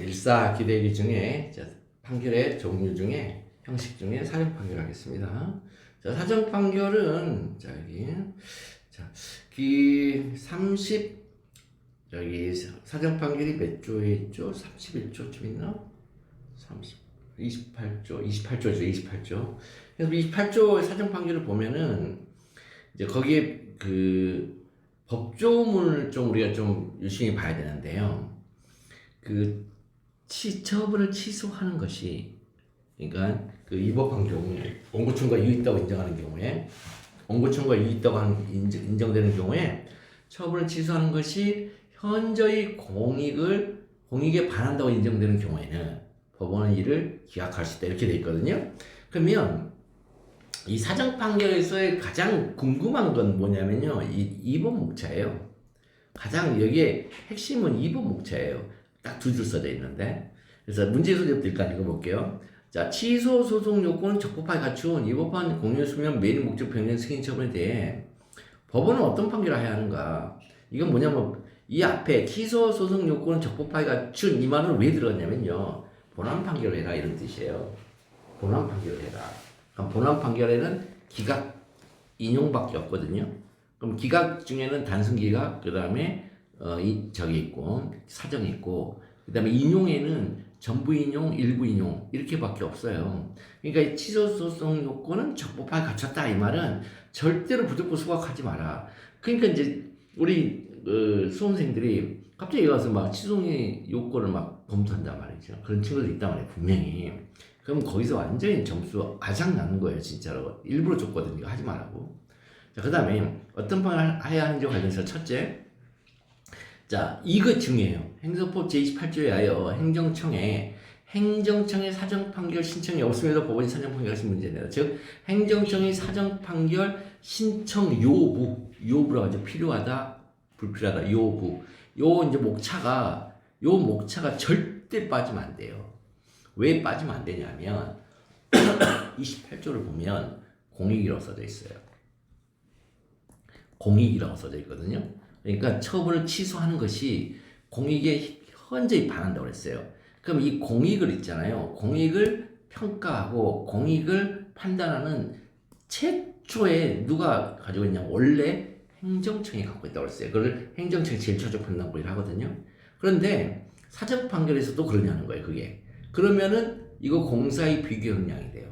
일사 기대기 중에 자, 판결의 종류 중에 형식 중에 사정 판결 하겠습니다. 자, 사정 판결은 자 여기 자 기 30 여기 사정 판결이 몇 조에 있죠? 31조쯤 있나? 30 28조 28조죠 28조. 그래서 28조 사정 판결을 보면은 이제 거기에 그 법조문을 좀 우리가 좀 유심히 봐야 되는데요. 그 치, 처분을 취소하는 것이 그러니까 그 위법한 경우에 원고청과 유익다고 인정하는 경우에 원고청과 유익다고 한- 인정, 인정되는 경우에 처분을 취소하는 것이 현저히 공익을 공익에 반한다고 인정되는 경우에는 법원은 이를 기각할 수 있다 이렇게 돼 있거든요. 그러면 이 사정 판결에서의 가장 궁금한 건 뭐냐면요. 이 2번 목차예요. 가장 여기에 핵심은 2번 목차예요. 딱 두 줄 써져 있는데. 그래서 문제 소제부터 일단 읽어볼게요. 자, 취소 소송 요건은 적법하게 갖춘 위법한 공유 수면 매일 목적 변경 승인 처분에 대해 법원은 어떤 판결을 해야 하는가? 이건 뭐냐면 이 앞에 취소 소송 요건은 적법하게 갖춘 이 말은 왜 들었냐면요. 본안 판결을 해라 이런 뜻이에요. 본안 판결을 해라. 그럼 본안 판결에는 기각 인용밖에 없거든요. 그럼 기각 중에는 단순 기각, 그 다음에 어, 이 저기 있고 사정이 있고, 그 다음에 인용에는 전부 인용, 일부 인용 이렇게밖에 없어요. 그러니까 이 취소 소송 요건은 적법하게 갖췄다 이 말은 절대로 부득부 수박하지 마라. 그러니까 이제 우리 그 수험생들이 갑자기 와서 막 취소의 요건을 막 검토한단 말이죠. 그런 친구들 있단 말이에요, 분명히. 그럼 거기서 완전히 점수 아작 나는 거예요, 진짜로. 일부러 줬거든요, 하지 말라고. 자, 그 다음에 어떤 방을 해야 하는지 관련해서 첫째. 자, 이거 중요해요. 행정법 제28조에 하여 행정청에 행정청의 사정 판결 신청이 없음에도 법원이 사정 판결하신 문제입니다. 즉, 행정청의 사정 판결 신청 요부, 요부라고 하죠. 필요하다, 불필요하다, 요부. 요 이제 목차가, 요 목차가 절대 빠지면 안 돼요. 왜 빠지면 안 되냐면, 28조를 보면 공익이라고 써져 있어요. 공익이라고 써져 있거든요. 그러니까 처분을 취소하는 것이 공익에 현저히 반한다고 그랬어요. 그럼 이 공익을 있잖아요. 공익을 평가하고 공익을 판단하는 최초에 누가 가지고 있냐? 원래 행정청이 갖고 있다고 그랬어요. 그걸 행정청이 제일 최종 판단권을 하거든요. 그런데 사정 판결에서도 그러냐는 거예요. 그게. 그러면은 이거 공사의 비교 역량이 돼요.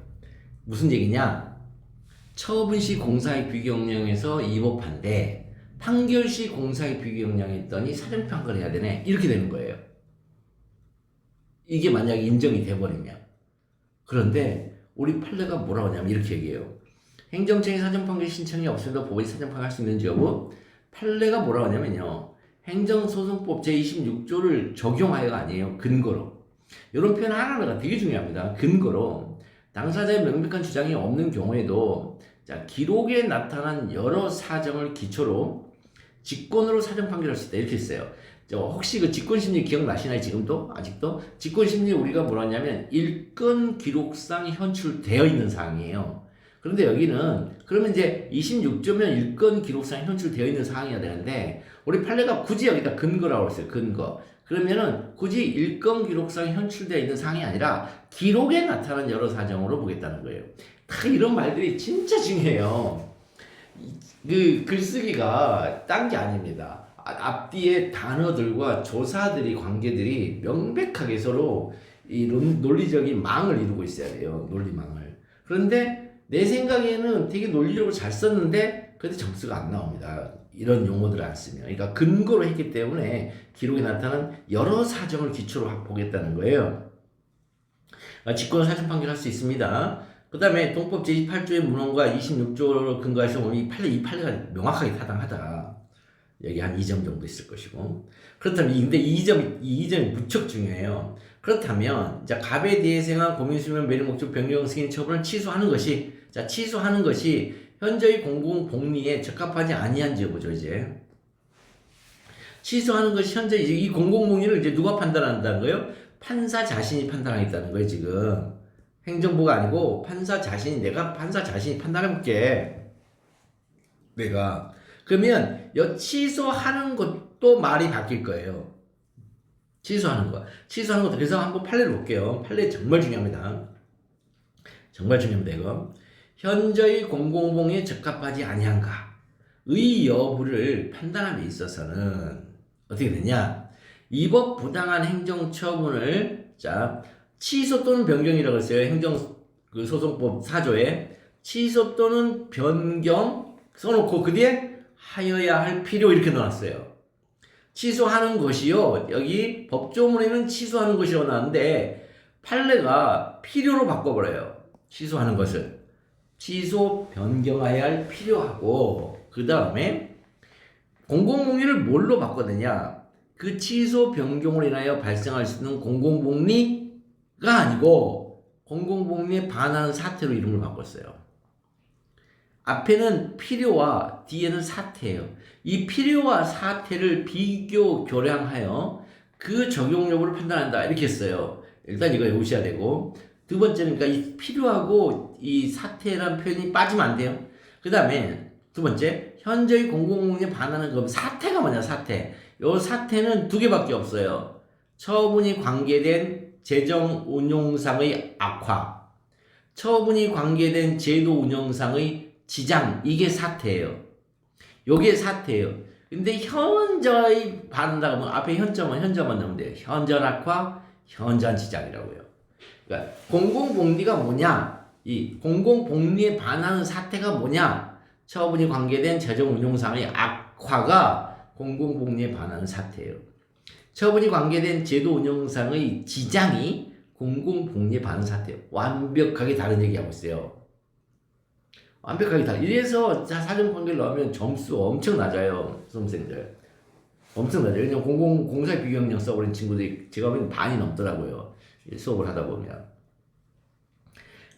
무슨 얘기냐? 처분 시 공사의 비교 역량에서 위법한데 판결 시 공사의 비교 역량이 있더니 사정 평가를 해야 되네. 이렇게 되는 거예요. 이게 만약에 인정이 돼버리면. 그런데 우리 판례가 뭐라고 하냐면 이렇게 얘기해요. 행정청의 사정판결 신청이 없어도 법원이 사정판결 할 수 있는지 여부 판례가 뭐라고 하냐면요. 행정소송법 제26조를 적용하여가 아니에요. 근거로. 이런 표현 하나하나가 되게 중요합니다. 근거로 당사자의 명백한 주장이 없는 경우에도 자, 기록에 나타난 여러 사정을 기초로 직권으로 사정 판결할 수 있다. 이렇게 했어요. 저 혹시 그 직권 심리 기억나시나요? 지금도? 아직도? 직권 심리 우리가 뭐라 하냐면 일건 기록상 현출되어 있는 사항이에요. 그런데 여기는 그러면 이제 26조면 일건 기록상 현출되어 있는 사항이어야 되는데 우리 판례가 굳이 여기다 근거라고 했어요. 근거. 그러면은 굳이 일건 기록상 현출되어 있는 사항이 아니라 기록에 나타난 여러 사정으로 보겠다는 거예요. 다 이런 말들이 진짜 중요해요. 그 글쓰기가 딴 게 아닙니다. 아- 앞뒤에 단어들과 조사들이 관계들이 명백하게 서로 이 논- 논리적인 망을 이루고 있어야 돼요. 논리망을. 그런데 내 생각에는 되게 논리적으로 잘 썼는데 근데 점수가 안 나옵니다. 이런 용어들을 안 쓰면. 그러니까 근거로 했기 때문에 기록에 나타난 여러 사정을 기초로 보겠다는 거예요. 아, 직권 사정 판결할 수 있습니다. 그 다음에 동법 제28조의 문헌과 26조를 근거해서 보면 이 판례, 이 판례가 명확하게 타당하다. 여기 한 2점 정도 있을 것이고. 그렇다면, 이- 근데 이 점이, 이 점이 무척 중요해요. 그렇다면, 자, 갑에 대해 생한 고민수면 매일 목적 변경 승인 처분을 취소하는 것이, 자, 취소하는 것이 현저히 공공복리에 적합하지 아니한지 여보죠, 이제. 취소하는 것이 현재 이제 이 공공복리를 이제 누가 판단한다는 거예요? 판사 자신이 판단하겠다는 거예요, 지금. 행정부가 아니고 판사 자신이 내가 판사 자신이 판단해 볼게. 내가 그러면 여 취소하는 것도 말이 바뀔 거예요. 취소하는 거. 취소하는 것도 그래서 한번 판례를 볼게요. 판례 정말 중요합니다. 정말 중요합니다, 이거. 현저히 공공봉에 적합하지 아니한가? 의 여부를 판단함에 있어서는 어떻게 되냐? 이 법 부당한 행정 처분을 자 취소 또는 변경이라고 했어요. 행정 그 소송법 4조에 취소 또는 변경 써놓고 그 뒤에 하여야 할 필요 이렇게 넣었어요. 취소하는 것이요. 여기 법조문에는 취소하는 것이라고 나왔는데 판례가 필요로 바꿔버려요. 취소하는 것을. 취소 변경해야 할 필요하고 그 다음에 공공복리를 뭘로 바꿔느냐 그 취소 변경으로 인하여 발생할 수 있는 공공복리가 아니고 공공복리에 반하는 사태로 이름을 바꿨어요 앞에는 필요와 뒤에는 사태예요 이 필요와 사태를 비교 교량하여 그 적용 여부를 판단한다 이렇게 했어요 일단 이거 외우셔야 되고 두 번째는 그러니까 이 필요하고 이 사태란 표현이 빠지면 안 돼요. 그 다음에 두 번째 현재의 공공공에 반하는 그 사태가 뭐냐 사태. 요 사태는 두 개밖에 없어요. 처분이 관계된 재정 운용상의 악화, 처분이 관계된 제도 운영상의 지장 이게 사태예요. 요게 사태예요. 근데 현저히 반한다고 하면 앞에 현저만 현저만 넣으면 돼요. 현저 악화, 현저한 지장이라고요. 그러니까 공공복리가 뭐냐? 이 공공복리에 반하는 사태가 뭐냐? 처분이 관계된 재정 운용상의 악화가 공공복리에 반하는 사태예요. 처분이 관계된 제도 운영상의 지장이 공공복리에 반하는 사태예요. 완벽하게 다른 얘기하고 있어요. 완벽하게 다. 이래서 사전 판결 넣으면 점수 엄청 낮아요. 수험생들. 엄청 낮아요. 왜냐면 공공, 공사 비교역량 써버린 친구들이 제가 보기엔 반이 넘더라고요. 수업을 하다 보면.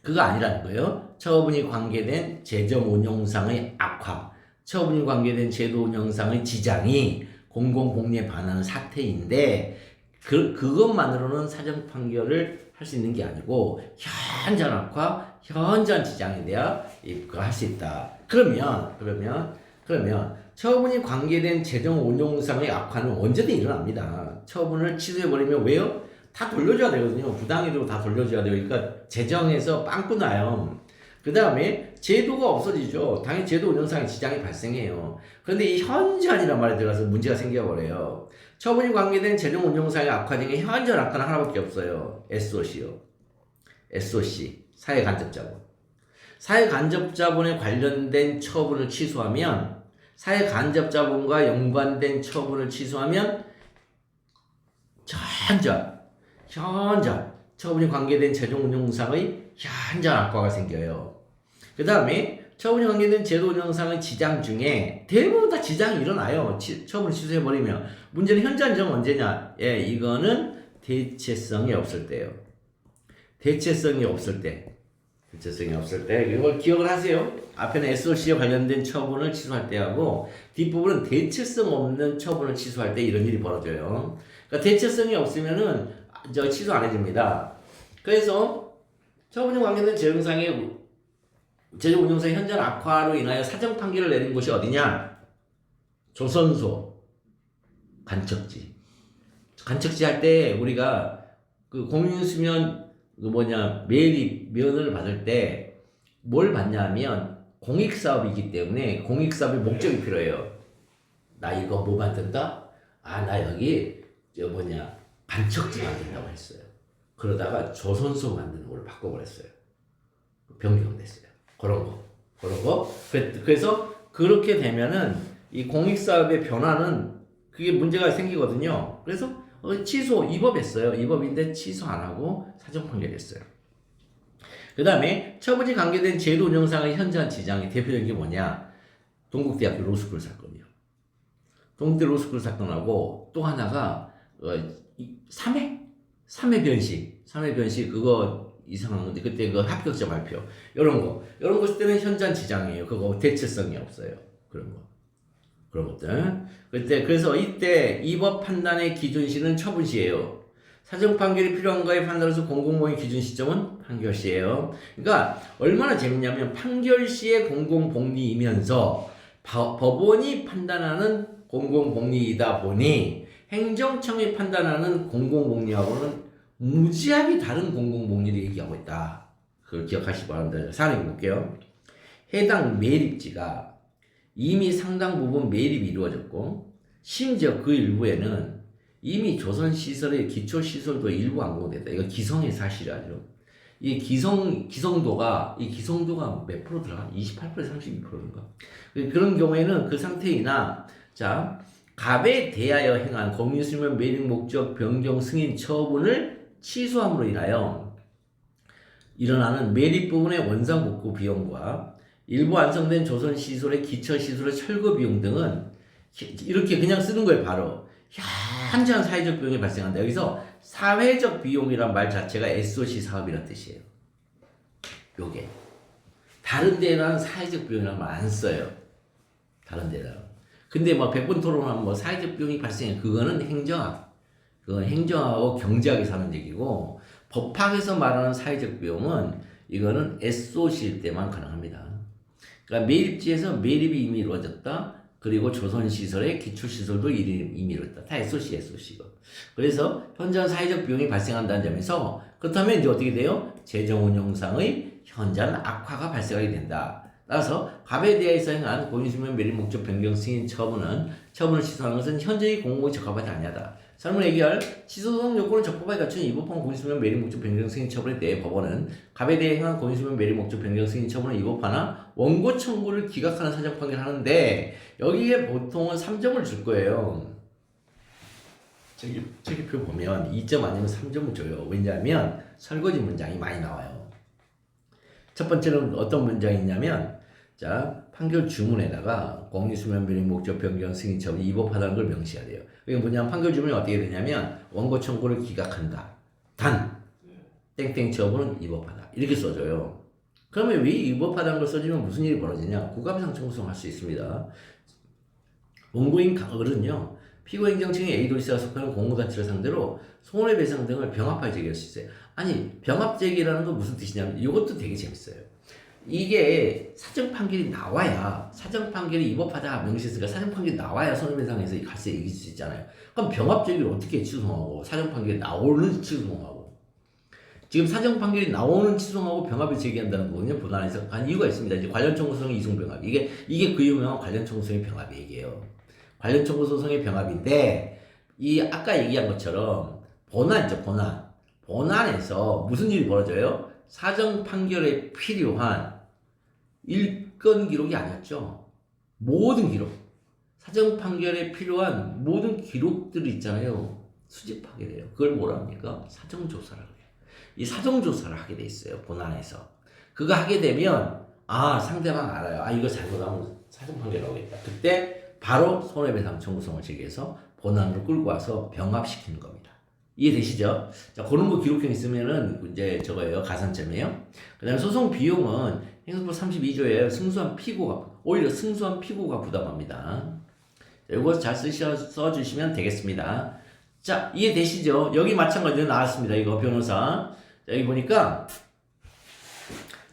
그거 아니라는 거예요. 처분이 관계된 재정 운영상의 악화, 처분이 관계된 제도 운영상의 지장이 공공복리에 반하는 사태인데 그, 그것만으로는 사정 판결을 할 수 있는 게 아니고 현전 악화, 현전 지장에 대하 그거 할수 있다. 그러면 그러면 그러면 처분이 관계된 재정 운용상의 악화는 언제든 일어납니다. 처분을 취소해버리면 왜요? 다 돌려줘야 되거든요. 부당이도 다 돌려줘야 돼요. 그러니까 재정에서 빵꾸 나요. 그 다음에 제도가 없어지죠. 당연히 제도 운영상의 지장이 발생해요. 그런데 이 현저한이란 말에 들어가서 문제가 생겨버려요. 처분이 관계된 재정 운영상의 악화 중에 현저한 악화는 하나밖에 없어요. SOC요. SOC. 사회간접자본. 사회간접자본에 관련된 처분을 취소하면 사회간접자본과 연관된 처분을 취소하면 현저, 현저, 처분이 관계된 재정 운용상의 현저 악화가 생겨요. 그 다음에 처분이 관계된 제도 운영상의 지장 중에 대부분 다 지장이 일어나요. 치, 처분을 취소해버리면. 문제는 현재 안정 언제냐? 예, 이거는 대체성이 없을 때요. 대체성이 없을 때. 대체성이 없을 때. 이걸 기억을 하세요. 앞에는 SOC에 관련된 처분을 취소할 때하고 뒷부분은 대체성 없는 처분을 취소할 때 이런 일이 벌어져요. 그러니까 대체성이 없으면은 저 취소 안 해줍니다. 그래서 처분이 관계된 재정상의 재정 운영상 현장 악화로 인하여 사정 판결을 내린 곳이 어디냐? 조선소 간척지. 간척지 할 때 우리가 그 공인수면 그 뭐냐 매립 면을 받을 때 뭘 받냐면 공익 사업이기 때문에 공익 사업의 목적이 필요해요. 나 이거 뭐 만든다? 아 나 여기 저 뭐냐 간척지 만든다고 했어요. 그러다가 조선소 만드는 걸로 바꿔버렸어요. 변경됐어요. 그런 거. 그- 그래서 그렇게 되면은 이 공익사업의 변화는 그게 문제가 생기거든요. 그래서 어, 취소, 위법했어요. 위법인데 취소 안 하고 사정 판결했어요. 그 다음에 처분이 관계된 제도 운영상의 현저한 지장이 대표적인 게 뭐냐? 동국대학교 로스쿨 사건이요. 동국대 로스쿨 사건하고 또 하나가 어, 3회? 3회 변식. 3회 변식 그거 이상한 건데 그때 그 합격자 발표 이런 거 이런 것일 때는 현장 지장이에요. 그거 대체성이 없어요. 그런 거 그런 것들 그때 그래서 이때 이법 판단의 기준 시는 처분 시예요. 사정 판결이 필요한가에 판단해서 공공모의 기준 시점은 판결 시예요. 그러니까 얼마나 재밌냐면 판결 시의 공공복리이면서 바- 법원이 판단하는 공공복리이다 보니 행정청이 판단하는 공공복리하고는 무지하게 다른 공공복리를 얘기하고 있다. 그걸 기억하시기 바랍니다. 사례 볼게요. 해당 매립지가 이미 상당 부분 매립이 이루어졌고 심지어 그 일부에는 이미 조선 시설의 기초 시설도 일부 완공됐다. 이거 기성의 사실이죠. 이 기성, 기성도가, 이 기성도가 몇 프로 들어가? 28% 32%인가? 그런 경우에는 그 상태이나, 자, 갑에 대하여 행한 공유수면 매립 목적 변경 승인 처분을 취소함으로 인하여 일어나는 매립 부분의 원상 복구 비용과 일부 완성된 조선 시설의 기초 시설의 철거 비용 등은 이렇게 그냥 쓰는 거예요, 바로. 현저한 사회적 비용이 발생한다. 여기서 사회적 비용이란 말 자체가 SOC 사업이란 뜻이에요. 요게. 다른 데는 사회적 비용이라는 말안 써요. 다른 데는. 근데 뭐 100번 토론하면 뭐 사회적 비용이 발생해. 그거는 행정학. 그건 행정하고 경제학에서 하는 얘기고, 법학에서 말하는 사회적 비용은 이거는 SOC일 때만 가능합니다. 그러니까 매립지에서 매립이 이미 이루어졌다. 그리고 조선시설의 기초시설도 이미 이루어졌다. 다 SOC, SOC고. 그래서 현장 사회적 비용이 발생한다는 점에서 그렇다면 이제 어떻게 돼요? 재정 운영상의 현장 악화가 발생하게 된다. 따라서 갑에 대해서 행한 고인수면 매립 목적 변경 승인 처분은 처분을 취소하는 것은 현재의 공공에 적합하지 아니하다. 설문 해결 취소소송 요건을 적법하게 갖춘 이법한 고인수면 매립 목적 변경 승인 처분에 대해 법원은 갑에 대해 행한 고인수면 매립 목적 변경 승인 처분을 이법하나 원고 청구를 기각하는 사정 판결하는데 여기에 보통은 3점을 줄 거예요. 저기 저기 표 보면 2점 아니면 3점을 줘요. 왜냐하면 설거지 문장이 많이 나와요. 첫 번째는 어떤 문장이 있냐면 자 판결 주문에다가 공리수면 변경 목적 변경 승인 처분이 위법하다는 걸 명시해야 돼요. 이게 뭐냐면 판결 주문이 어떻게 되냐면 원고 청구를 기각한다. 단 땡땡 처분은 위법하다. 이렇게 써줘요. 그러면 왜 위법하다는 걸 써주면 무슨 일이 벌어지냐? 국가배상 청구성 할 수 있습니다. 원고인 어른요 피고 행정청의 A도시가 속하는 공무단체를 상대로 손해배상 등을 병합하게 제기할 수 있어요. 아니 병합 제기라는 건 무슨 뜻이냐면 이것도 되게 재밌어요. 이게 사정 판결이 나와야 사정 판결이 위법하다 명시했으니까 사정 판결이 나와야 손해배상에서 갈세 이길 수 있잖아요. 그럼 병합 제기를 어떻게 취소하고 사정 판결이 나오는 취소하고 지금 사정 판결이 나오는 취소하고 병합을 제기한다는 거거든요. 본안에서 한 이유가 있습니다. 이제 관련 청구소송의 이송 병합 이게 이게 그 유명한 관련 청구소송의 병합 얘기예요. 관련 청구 소송의 병합인데 이 아까 얘기한 것처럼 본안 있죠 본안 본안에서 무슨 일이 벌어져요? 사정 판결에 필요한 일건 기록이 아니었죠. 모든 기록 사정 판결에 필요한 모든 기록들이 있잖아요. 수집하게 돼요. 그걸 뭐라 합니까? 사정 조사를 해요. 이 사정 조사를 하게 돼 있어요. 본안에서 그거 하게 되면 아 상대방 알아요. 아 이거 잘못하면 사정 판결 나오겠다. 그때 바로 손해배상 청구성을 제기해서 본안으로 끌고 와서 병합시키는 겁니다. 이해되시죠? 자, 그런 거 기록형 있으면은 이제 저거예요. 가산점이에요. 그 다음에 소송 비용은 행정법 32조에 승소한 피고가, 오히려 승소한 피고가 부담합니다. 자, 이거 잘 쓰셔, 써주시면 되겠습니다. 자, 이해되시죠? 여기 마찬가지로 나왔습니다. 이거 변호사. 자, 여기 보니까,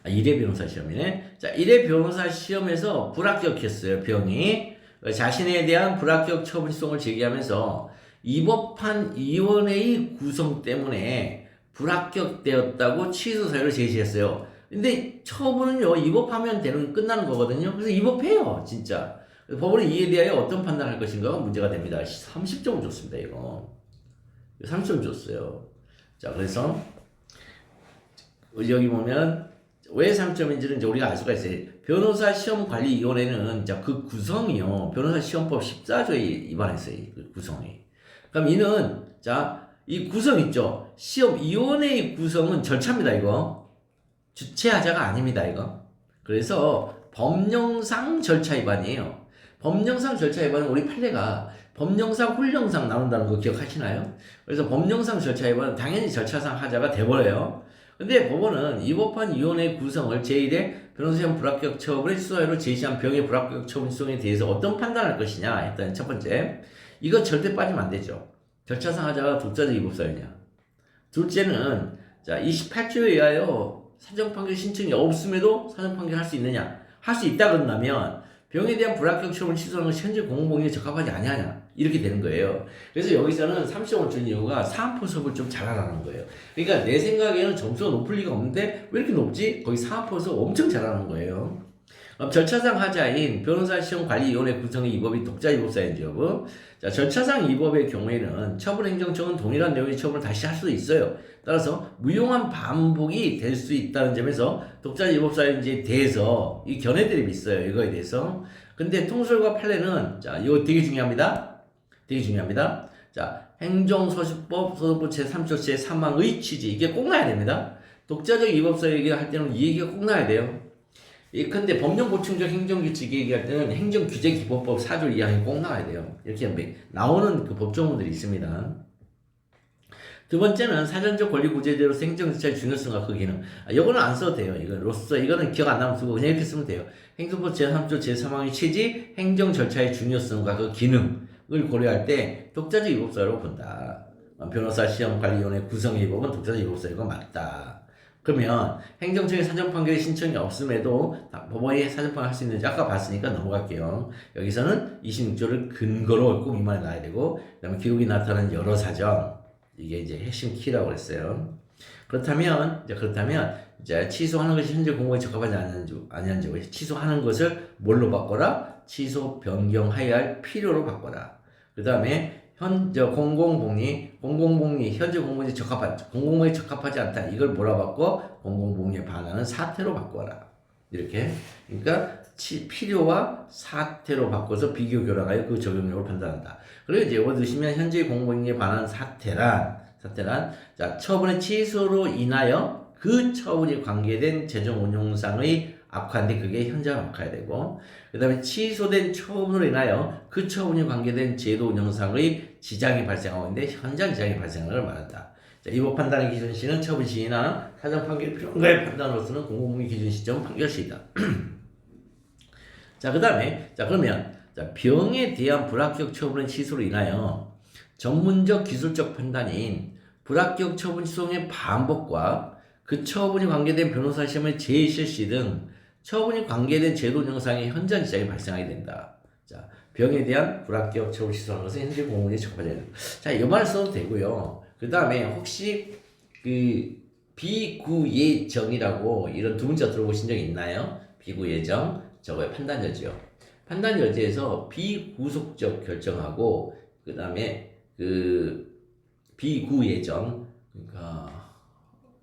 아, 1회 변호사 시험이네. 자, 1회 변호사 시험에서 불합격했어요. 병이. 자신에 대한 불합격 처분성을 제기하면서 입법한 위원회의 구성 때문에 불합격되었다고 취소 사유를 제시했어요. 근데 처분은요 입법하면 되는 끝나는 거거든요. 그래서 입법해요, 진짜. 법원은 이에 대하여 어떤 판단할 것인가가 문제가 됩니다. 30점을 줬습니다, 이거. 30점 줬어요. 자, 그래서 여기 보면 왜 3점인지는 이제 우리가 알 수가 있어요. 변호사 시험 관리위원회는 이제 그 구성이요. 변호사 시험법 14조에 위반했어요. 그 구성이. 그럼 이는 자, 이 구성 있죠. 시험위원회의 구성은 절차입니다, 이거. 주체하자가 아닙니다, 이거. 그래서 법령상 절차 위반이에요. 법령상 절차 위반은 우리 판례가 법령상 훌령상 나온다는 거 기억하시나요? 그래서 법령상 절차 위반은 당연히 절차상 하자가 돼버려요. 근데 법원은 위법한 위원회 구성을 제1회 변호사시험 불합격 처분의 수사로 제시한 병의 불합격 처분 수송에 대해서 어떤 판단할 것이냐 했더니 첫 번째 이거 절대 빠지면 안 되죠. 절차상 하자가 독자적 위법사유냐. 둘째는 자 28조에 의하여 사정 판결 신청이 없음에도 사정 판결 할 수 있느냐? 할 수 있다 그런다면 병에 대한 불합격 처분 취소하는 것이 현재 공공복리에 적합하지 아니하냐? 이렇게 되는 거예요. 그래서 여기서는 30점을 준 이유가 사안포 수업을 좀 잘하라는 거예요. 그러니까 내 생각에는 점수가 높을 리가 없는데 왜 이렇게 높지? 거기 사안포 수업 엄청 잘하는 거예요. 절차상 하자인 변호사 시험 관리위원회 구성의 이법이 독자 이법사인지 여부. 자, 절차상 이법의 경우에는 처분행정청은 동일한 내용의 처분을 다시 할 수도 있어요. 따라서 무용한 반복이 될 수 있다는 점에서 독자 이법사인지에 대해서 이 견해들이 있어요. 이거에 대해서. 근데 통솔과 판례는 자, 이거 되게 중요합니다. 되게 중요합니다. 자, 행정소식법 소득부 제3조 제3항의 취지 이게 꼭 나야 됩니다. 독자적 이법서 얘기할 때는 이 얘기가 꼭 나야 돼요. 이 근데 법령 보충적 행정 규칙 얘기할 때는 행정 규제 기본법 4조 2항이 꼭 나와야 돼요. 이렇게 매- 나오는 그 법조문들이 있습니다. 두 번째는 사전적 권리 구제제로 행정절차의 중요성과 그 기능. 아, 이거는 안 써도 돼요. 이건 로서 이거는 기억 안 나면 쓰고 그냥 이렇게 쓰면 돼요. 행정법 제3조 제3항의 취지, 행정 절차의 중요성과 그 기능을 고려할 때 독자적 위법사로 본다. 어, 변호사 시험 관리위원회 구성의 위법은 독자적 위법사가 맞다. 그러면 행정청의 사전 판결의 신청이 없음에도 다 법원이 사전 판결 할 수 있는지 아까 봤으니까 넘어갈게요. 여기서는 26조를 근거로 꼭 이만에 놔야 되고 그다음에 기록이 나타나는 여러 사정 이게 이제 핵심 키라고 그랬어요. 그렇다면 이제 그렇다면 이제 취소하는 것이 현재 공고에 적합하지 않은지 아니한지 취소하는 것을 뭘로 바꿔라? 취소 변경하여야 할 필요로 바꿔라. 그 다음에 현저 공공복리 공공복리 현재 공공에 적합하지 공공에 적합하지 않다. 이걸 뭐라 바꿔? 공공복리에 반하는 사태로 바꿔라. 이렇게. 그러니까 치, 필요와 사태로 바꿔서 비교 결합하여 그 적용력을 판단한다. 그리고 이제 예를 드시면 현재 공공복리에 반하는 사태란 사태란 자 처분의 취소로 인하여 그 처분이 관계된 재정 운용상의 악화인데 그게 현장 악화야 되고 그 다음에 취소된 처분으로 인하여 그 처분이 관계된 제도 운영상의 지장이 발생하고 있는데 현장 지장이 발생하는 걸 말한다. 자, 이법 판단의 기준 시는 처분 시이나 사정 판결이 필요한가의 판단으로서는 공공무기 기준 시점 판결 시이다. 자, 그 다음에 자 그러면 자, 병에 대한 불합격 처분의 취소로 인하여 전문적 기술적 판단인 불합격 처분 취소의 반복과 그 처분이 관계된 변호사 시험의 재실시 등 처분이 관계된 제도 운영상의 현장 지장이 발생하게 된다. 자, 병에 대한 불합격 처분 취소하는 것은 현재 공무원이 적합하지. 자, 이 말을 써도 되고요. 그 다음에 혹시 그 비구예정이라고 이런 두 문자 들어보신 적 있나요? 비구예정, 저거의 판단여지요. 판단여지에서 비구속적 결정하고 그 다음에 그 비구예정, 그러니까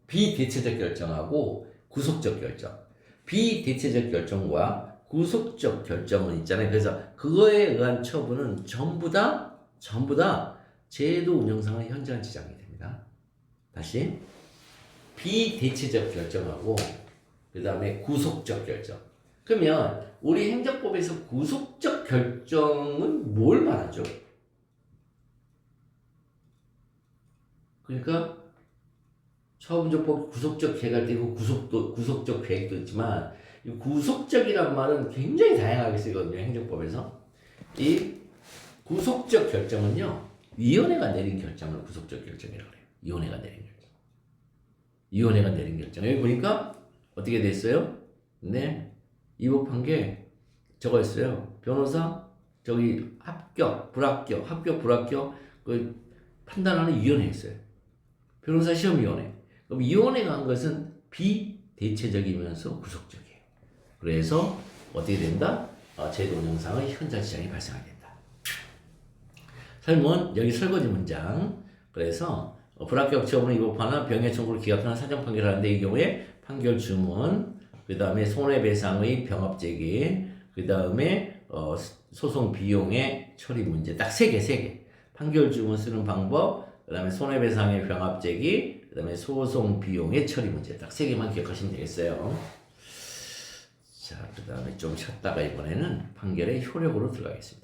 비대체적 결정하고 구속적 결정. 비대체적 결정과 구속적 결정은 있잖아요. 그래서 그거에 의한 처분은 전부 다 전부 다 제도 운영상의 현장 지장이 됩니다. 다시 비대체적 결정하고 그 다음에 구속적 결정. 그러면 우리 행정법에서 구속적 결정은 뭘 말하죠? 그러니까 처분적법 구속적 계획할 때그 구속도 구속적 계획도 있지만 이 구속적이란 말은 굉장히 다양하게 쓰거든요 행정법에서. 이 구속적 결정은요 위원회가 내린 결정을 구속적 결정이라고 해요. 위원회가 내린 결정. 위원회가 내린 결정. 여기 보니까 어떻게 됐어요? 네. 이법한 게 저거였어요. 변호사 저기 합격 불합격 합격 불합격 그 판단하는 위원회 있어요. 변호사 시험위원회 그럼 위원회가 한 것은 비대체적이면서 구속적이에요. 그래서 어떻게 된다? 어, 제도 운영상의 현장 지장이 발생하게 된다. 설문 여기 설거지 문장. 그래서 어, 불합격 처분을 위법하나 병의 청구를 기각하는 사정 판결을 하는데 이 경우에 판결 주문, 그 다음에 손해배상의 병합 제기, 그 다음에 어, 소송 비용의 처리 문제 딱 세 개, 세 개. 판결 주문 쓰는 방법, 그 다음에 손해배상의 병합 제기, 그 다음에 소송 비용의 처리 문제 딱 세 개만 기억하시면 되겠어요. 자, 그 다음에 좀 쉬었다가 이번에는 판결의 효력으로 들어가겠습니다.